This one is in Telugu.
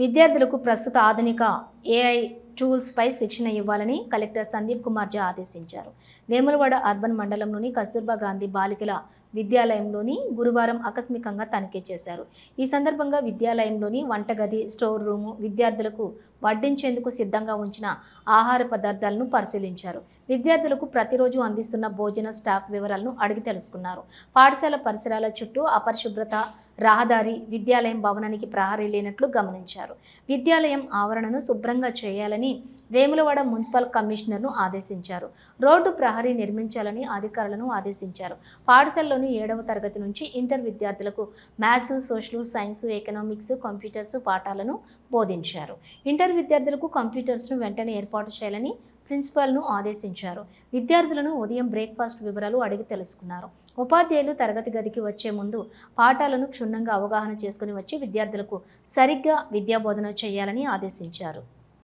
విద్యార్థులకు ప్రస్తుత ఆధునిక ఏఐ టూల్స్పై శిక్షణ ఇవ్వాలని కలెక్టర్ సందీప్ కుమార్ జా ఆదేశించారు. వేములవాడ అర్బన్ మండలంలోని కస్తూర్బా గాంధీ బాలికల విద్యాలయంలోని గురువారం ఆకస్మికంగా తనిఖీ చేశారు. ఈ సందర్భంగా విద్యాలయంలోని వంటగది స్టోర్ రూము విద్యార్థులకు వడ్డించేందుకు సిద్ధంగా ఉంచిన ఆహార పదార్థాలను పరిశీలించారు. విద్యార్థులకు ప్రతిరోజు అందిస్తున్న భోజన స్టాక్ వివరాలను అడిగి తెలుసుకున్నారు. పాఠశాల పరిసరాల చుట్టూ అపరిశుభ్రత రహదారి విద్యాలయం భవనానికి ప్రహరీ లేనట్లు గమనించారు. విద్యాలయం ఆవరణను శుభ్రంగా చేయాలని వేములవాడ మున్సిపల్ కమిషనర్ను ఆదేశించారు. రోడ్డు ప్రహరీ నిర్మించాలని అధికారులను ఆదేశించారు. పాఠశాలలోని ఏడవ తరగతి నుంచి ఇంటర్ విద్యార్థులకు maths social science economics computers పాఠాలను బోధించారు. ఇంటర్ విద్యార్థులకు కంప్యూటర్స్ను వెంటనే ఏర్పాటు చేయాలని ప్రిన్సిపాల్ను ఆదేశించారు. విద్యార్థులను ఉదయం బ్రేక్ఫాస్ట్ వివరాలు అడిగి తెలుసుకున్నారు. ఉపాధ్యాయులు తరగతి గదికి వచ్చే ముందు పాఠాలను క్షుణ్ణంగా అవగాహన చేసుకుని వచ్చి విద్యార్థులకు సరిగ్గా విద్యాబోధన చేయాలని ఆదేశించారు.